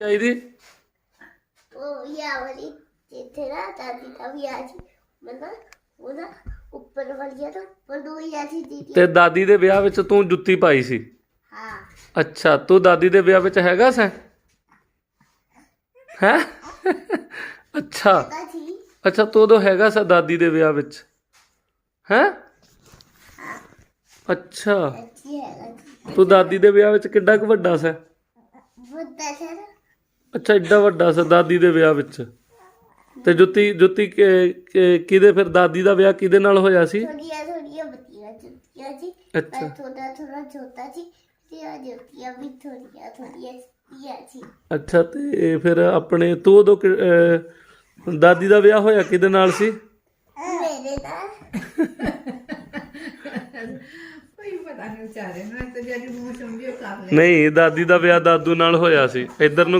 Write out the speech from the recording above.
ਚਾਹੀਦੀ? ਉਹ ਯਾ ਵਾਲੀ ਜਿੱਥੇ ਨਾ ਦਾਦੀ ਦਾ ਵੀ ਆ ਸੀ ਮਨਾ ਉਹਦਾ ਉੱਪਰ ਵਾਲੀ ਤਾਂ ਪੜੂ ਆ ਸੀ ਦੀਦੀ। ਤੇ ਦਾਦੀ ਦੇ ਵਿਆਹ ਵਿੱਚ ਤੂੰ ਜੁੱਤੀ ਪਾਈ ਸੀ? ਹਾਂ। ਅੱਛਾ ਤੂੰ ਦਾਦੀ ਦੇ ਵਿਆਹ ਵਿੱਚ ਹੈਗਾ ਸੈਂ? ਹੈ? ਅੱਛਾ। ਤਾਂ ਸੀ ਅੱਛਾ ਤੂੰ ਉਦੋਂ ਹੈਗਾ ਸਾ ਦਾਦੀ ਦੇ ਵਿਆਹ ਵਿੱਚ? ਹੈ? ਅੱਛਾ। ਅੱਛੀ ਹੈ ਤੂੰ ਦਾਦੀ ਦੇ ਵਿਆਹ ਵਿੱਚ ਕਿੱਡਾ ਕੁ ਵੱਡਾ ਸਾ? ਬੁੱਧਾ ਸਰ ਅੱਛਾ ਏਡਾ ਵੱਡਾ ਸਾ ਦਾਦੀ ਦੇ ਵਿਆਹ ਵਿੱਚ। ਤੇ ਜੁੱਤੀ ਜੁੱਤੀ ਕਿ- ਕਿ- ਕਿਹਦੇ ਫਿਰ ਦਾਦੀ ਦਾ ਵਿਆਹ ਕਿਹਦੇ ਨਾਲ ਹੋਇਆ ਸੀ? ਥੋੜੀਆਂ ਥੋੜੀਆਂ ਬੱਤੀਆਂ ਚੁੱਕੀਆਂ ਸੀ ਅੱਛਾ। ਮੈਂ ਥੋੜਾ ਥੋੜਾ ਛੋਟਾ ਸੀ ਤੇ ਆ ਜੁੱਤੀਆਂ ਵੀ ਥੋੜੀਆਂ ਥੋੜੀਆਂ ਸੀਆਂ ਸੀ ਅੱਛਾ ਤੇ ਫਿਰ ਆਪਣੇ ਤੂੰ ਉਦੋਂ ਕਿ- ਅਹ, ਦਾਦੀ ਦਾ ਵਿਆਹ ਹੋਇਆ ਕਿਹਦੇ ਨਾਲ ਸੀ? ਮੇਰੇ ਨਾਲ। ਕੋਈ ਪਤਾ ਨਹੀਂ ਵਿਚਾਰੇ ਨੂੰ ਤਾਂ ਜਿਹੜੀ ਮੂੰਹ ਚੁੰਗੀ ਉਹ ਕਰ ਲੈ ਨਹੀਂ ਦਾਦੀ ਦਾ ਵਿਆਹ ਦਾਦੂ ਨਾਲ ਹੋਇਆ ਸੀ। ਇੱਧਰ ਨੂੰ